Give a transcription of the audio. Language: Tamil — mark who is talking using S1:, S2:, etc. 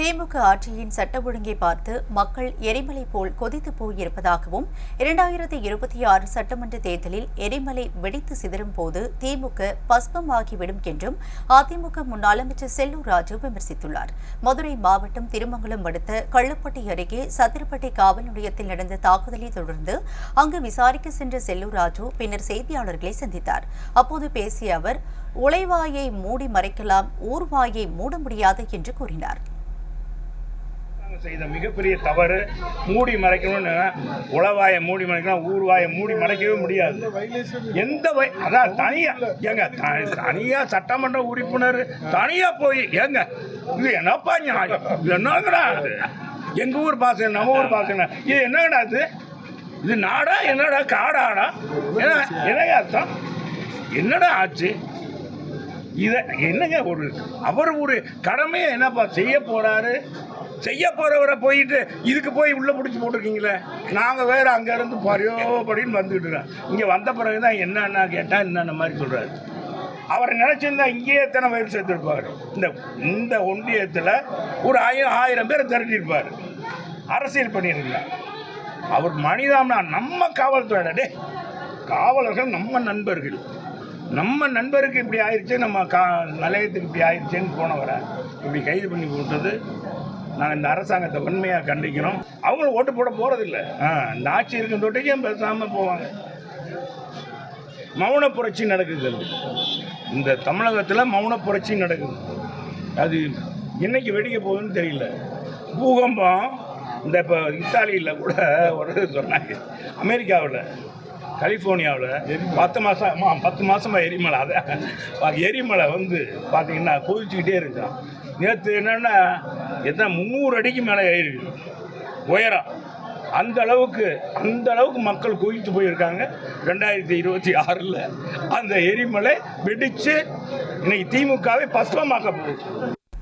S1: திமுக ஆட்சியின் சட்ட ஒழுங்கை பார்த்து மக்கள் எரிமலை போல் கொதித்து போயிருப்பதாகவும் இரண்டாயிரத்தி இருபத்தி ஆறு சட்டமன்ற தேர்தலில் எரிமலை வெடித்து சிதறும் போது திமுக பஸ்பமாகிவிடும் என்றும் அதிமுக முன்னாள் அமைச்சர் செல்லூர் ராஜு விமர்சித்துள்ளார் மதுரை மாவட்டம் திருமங்கலம் அடுத்த கள்ளப்பட்டி அருகே சத்திரப்பட்டி காவல் நிலையத்தில் நடந்த தாக்குதலை தொடர்ந்து அங்கு விசாரிக்க சென்ற செல்லூர் ராஜு பின்னர் செய்தியாளர்களை சந்தித்தார் அப்போது பேசிய அவர் உலைவாயை மூடி மறைக்கலாம் ஊர்வாயை மூட முடியாது என்று கூறினார்
S2: செய்த மிகப்பெரிய தவறு மூடி மறைக்கணும்னு உளவாய மூடி மறைக்கணும் ஊர்வாய மூடி மறைக்கவே முடியாது எந்த வய அதான் தனியாக ஏங்க தனியாக சட்டமன்ற உறுப்பினர் தனியாக போய் ஏங்க இது என்னப்பா நியாயம் இது என்னங்கடா எங்கள் ஊர் பாசன நம்ம ஊர் பாசன இது என்னங்கடா அது இது நாடா என்னடா காடாடா என்ன அர்த்தம் என்னடா ஆச்சு இதை என்னங்க ஒரு அவர் ஒரு கடமையை என்னப்பா செய்ய போகிறாரு செய்ய போகிறவரை போயிட்டு இதுக்கு போய் உள்ளே பிடிச்சி போட்டிருக்கீங்களே நாங்கள் வேறு அங்கேருந்து பரியோபடின்னு படின்னு வந்துக்கிட்டு இருக்கோம் இங்கே வந்த பிறகு தான் என்னென்ன கேட்டால் என்னென்ன மாதிரி சொல்கிறாரு அவர் நினச்சிருந்தா இங்கேயே எத்தனை பேர் சேர்த்துருப்பார் இந்த இந்த ஒன்றியத்தில் ஒரு ஆயிரம் ஆயிரம் பேர் திரட்டியிருப்பார் அரசியல் பண்ணியிருந்தார் அவர் மனிதாம்னா நம்ம டே காவலர்கள் நம்ம நண்பர்கள் நம்ம நண்பருக்கு இப்படி ஆயிடுச்சு நம்ம கா நிலையத்துக்கு இப்படி ஆயிடுச்சுன்னு போனவரை இப்படி கைது பண்ணி போட்டது நாங்கள் இந்த அரசாங்கத்தை உண்மையாக கண்டிக்கிறோம் அவங்களும் ஓட்டு போட போகிறதில்ல இந்த ஆட்சி இருக்கும் தொட்டிக்கும் பேசாமல் போவாங்க மௌன புரட்சி நடக்குது இந்த தமிழகத்தில் மௌன புரட்சி நடக்குது அது இன்னைக்கு வெடிக்க போகுதுன்னு தெரியல பூகம்பம் இந்த இப்போ இத்தாலியில் கூட ஒரு சொன்னாங்க அமெரிக்காவில் கலிஃபோர்னியாவில் பத்து மாதம் பத்து மாதமாக எரிமலை அதை எரிமலை வந்து பார்த்திங்கன்னா கொதிச்சுக்கிட்டே இருக்கான் நேற்று என்னென்னா எத்தனை முந்நூறு அடிக்கு மேலே ஏறி உயரம் அந்த அளவுக்கு அந்த அளவுக்கு மக்கள் குவித்து போயிருக்காங்க ரெண்டாயிரத்தி இருபத்தி ஆறில் அந்த எரிமலை வெடித்து இன்னைக்கு திமுகவை பசுவமாக்க போகுது